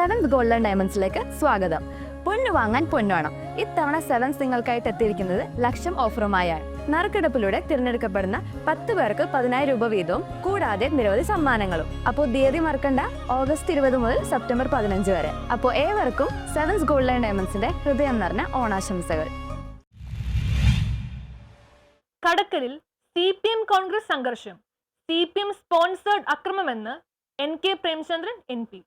Seventh golden ഡയമണ്ട്സിലേക്ക് സ്വാഗതം. പൊന്നു വാങ്ങാൻ പൊന്നുവേണം ഇത്തവണ സെവൻസ് നിങ്ങൾക്കായിട്ട് എത്തിയിരിക്കുന്നത് ലക്ഷം ഓഫറുമായാണ് നറുക്കെടുപ്പിലൂടെ തിരഞ്ഞെടുക്കപ്പെടുന്ന പത്ത് പേർക്ക് പതിനായിരം രൂപ വീതവും കൂടാതെ നിരവധി സമ്മാനങ്ങളും. അപ്പോൾ തീയതി മറക്കണ്ട ഓഗസ്റ്റ് ഇരുപത് മുതൽ സെപ്റ്റംബർ പതിനഞ്ച് വരെ. അപ്പോൾ ഏവർക്കും സെവൻസ് ഗോൾഡൻ ഡയമണ്ട്സിന്റെ ഹൃദയം നിറഞ്ഞ ഓണാശംസകൾ. കടക്കലിൽ സി പി എം കോൺഗ്രസ് സംഘർഷം. C P M sponsored അക്രമമെന്ന് N K Premachandran M P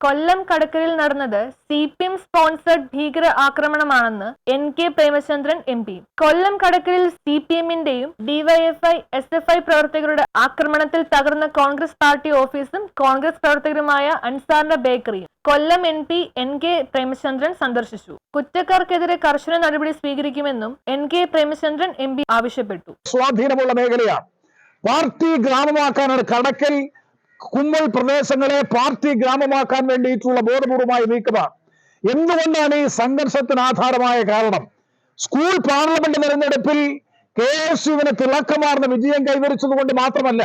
Kollam കടക്കലിൽ നടന്നത് സി പി എം സ്പോൺസേഡ് ഭീകര ആക്രമണമാണെന്ന് N K Premachandran M P. Kollam കടക്കലിൽ C P എമ്മിന്റെയും ഡിവൈഎഫ്ഐ എസ് എഫ് ഐ പ്രവർത്തകരുടെ ആക്രമണത്തിൽ തകർന്ന കോൺഗ്രസ് പാർട്ടി ഓഫീസും കോൺഗ്രസ് പ്രവർത്തകരുമായ അൻസാറിന്റെ ബേക്കറിയും Kollam N P N K Premachandran സന്ദർശിച്ചു. കുറ്റക്കാർക്കെതിരെ കർശന നടപടി സ്വീകരിക്കുമെന്നും N K Premachandran M P ആവശ്യപ്പെട്ടു. സ്വാധീനമുള്ള മേഖലയാണ്. പാർട്ടി ഗ്രാമമാക്കാനാണ് കടക്കൽ കുമ്മൽ പ്രദേശങ്ങളെ പാർട്ടി ഗ്രാമമാക്കാൻ വേണ്ടിയിട്ടുള്ള ബോധപൂർവമായ നീക്കമാണ് എന്തുകൊണ്ടാണ് ഈ സംഘർഷത്തിന് ആധാരമായ കാരണം? സ്കൂൾ പാർലമെന്റ് തെരഞ്ഞെടുപ്പിൽ കെ എസ് യുവിന് തിളക്കമാർന്ന വിജയം കൈവരിച്ചതുകൊണ്ട് മാത്രമല്ല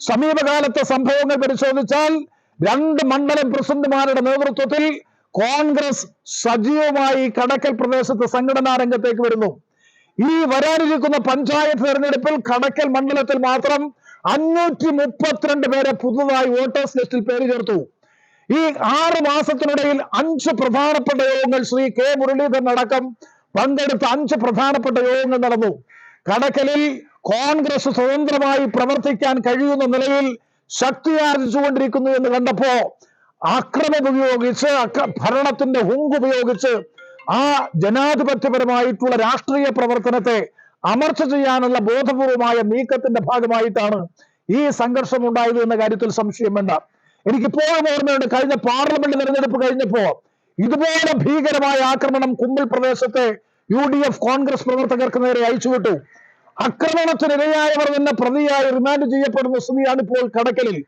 സമീപകാലത്തെ സംഭവങ്ങൾ പരിശോധിച്ചാൽ രണ്ട് മണ്ഡലം പ്രസിഡന്റുമാരുടെ നേതൃത്വത്തിൽ കോൺഗ്രസ് സജീവമായി കടക്കൽ പ്രദേശത്ത് സംഘടനാ രംഗത്തേക്ക് വരുന്നു. ഈ വരാനിരിക്കുന്ന പഞ്ചായത്ത് തെരഞ്ഞെടുപ്പിൽ കടക്കൽ മണ്ഡലത്തിൽ മാത്രം അഞ്ഞൂറ്റി മുപ്പത്തിരണ്ട് പേരെ പുതുതായി വോട്ടേഴ്സ് ലിസ്റ്റിൽ പേര് ചേർത്തു. ഈ ആറ് മാസത്തിനിടയിൽ അഞ്ച് പ്രധാനപ്പെട്ട യോഗങ്ങൾ ശ്രീ കെ മുരളീധരൻ അടക്കം പങ്കെടുത്ത അഞ്ച് പ്രധാനപ്പെട്ട യോഗങ്ങൾ നടന്നു. കടക്കലിൽ കോൺഗ്രസ് സ്വതന്ത്രമായി പ്രവർത്തിക്കാൻ കഴിയുന്ന നിലയിൽ ശക്തിയാർജിച്ചുകൊണ്ടിരിക്കുന്നു എന്ന് കണ്ടപ്പോ അക്രമം ഉപയോഗിച്ച് ഭരണത്തിന്റെ ഹുങ്ക് ഉപയോഗിച്ച് ആ ജനാധിപത്യപരമായിട്ടുള്ള രാഷ്ട്രീയ പ്രവർത്തനത്തെ അമർച്ച ചെയ്യാനുള്ള ബോധപൂർവമായ നീക്കത്തിന്റെ ഭാഗമായിട്ടാണ് ഈ സംഘർഷം ഉണ്ടായത് എന്ന കാര്യത്തിൽ സംശയം വേണ്ട. എനിക്കിപ്പോഴും ഓർമ്മയുണ്ട് കഴിഞ്ഞ പാർലമെന്റ് തെരഞ്ഞെടുപ്പ് കഴിഞ്ഞപ്പോ ഇതുപോലെ ഭീകരമായ ആക്രമണം കുമ്പിൾ പ്രദേശത്തെ യു ഡി എഫ് കോൺഗ്രസ് പ്രവർത്തകർക്ക് നേരെ അയച്ചുവിട്ടു. ആക്രമണത്തിനിരയായവർ എന്ന പ്രതിയായി റിമാൻഡ് ചെയ്യപ്പെടുന്ന സ്ഥിതിയാണ് ഇപ്പോൾ കടക്കലിൽ.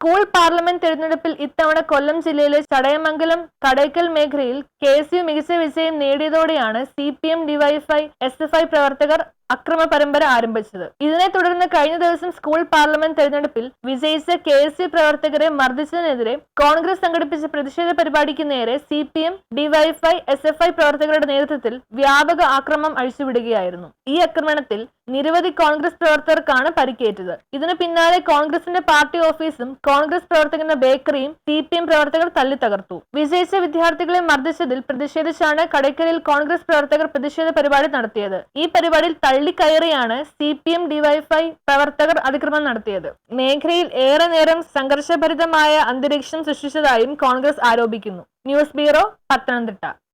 സ്കൂൾ പാർലമെന്റ് തെരഞ്ഞെടുപ്പിൽ ഇത്തവണ കൊല്ലം ജില്ലയിലെ ചടയമംഗലം കടയ്ക്കൽ മേഖലയിൽ കെ എസ് യു മികച്ച വിജയം നേടിയതോടെയാണ് C P M DYFI S F I പ്രവർത്തകർ അക്രമ പരമ്പര ആരംഭിച്ചത്. ഇതിനെ തുടർന്ന് കഴിഞ്ഞ ദിവസം സ്കൂൾ പാർലമെന്റ് തെരഞ്ഞെടുപ്പിൽ വിജയിച്ച കെ എസ് യു പ്രവർത്തകരെ മർദ്ദിച്ചതിനെതിരെ കോൺഗ്രസ് സംഘടിപ്പിച്ച പ്രതിഷേധ പരിപാടിക്ക് നേരെ C P M DYFI S F I പ്രവർത്തകരുടെ നേതൃത്വത്തിൽ വ്യാപക ആക്രമം അഴിച്ചുവിടുകയായിരുന്നു. ഈ ആക്രമണത്തിൽ നിരവധി കോൺഗ്രസ് പ്രവർത്തകർക്കാണ് പരിക്കേറ്റത്. ഇതിനു പിന്നാലെ കോൺഗ്രസിന്റെ പാർട്ടി ഓഫീസും കോൺഗ്രസ് പ്രവർത്തകന്റെ ബേക്കറിയും സി പി എം പ്രവർത്തകർ തല്ലി തകർത്തു വിജയിച്ച വിദ്യാർത്ഥികളെ മർദ്ദിച്ചതിൽ പ്രതിഷേധിച്ചാണ് കടയ്ക്കലിൽ കോൺഗ്രസ് പ്രവർത്തകർ പ്രതിഷേധ പരിപാടി നടത്തിയത്. ഈ പരിപാടിയിൽ തള്ളിക്കയറിയാണ് സി പി എം ഡിവൈഫൈ പ്രവർത്തകർ അതിക്രമം നടത്തിയത്. മേഖലയിൽ ഏറെ നേരം സംഘർഷഭരിതമായ അന്തരീക്ഷം സൃഷ്ടിച്ചതായും കോൺഗ്രസ് ആരോപിക്കുന്നു. News bureau Pathanamthitta.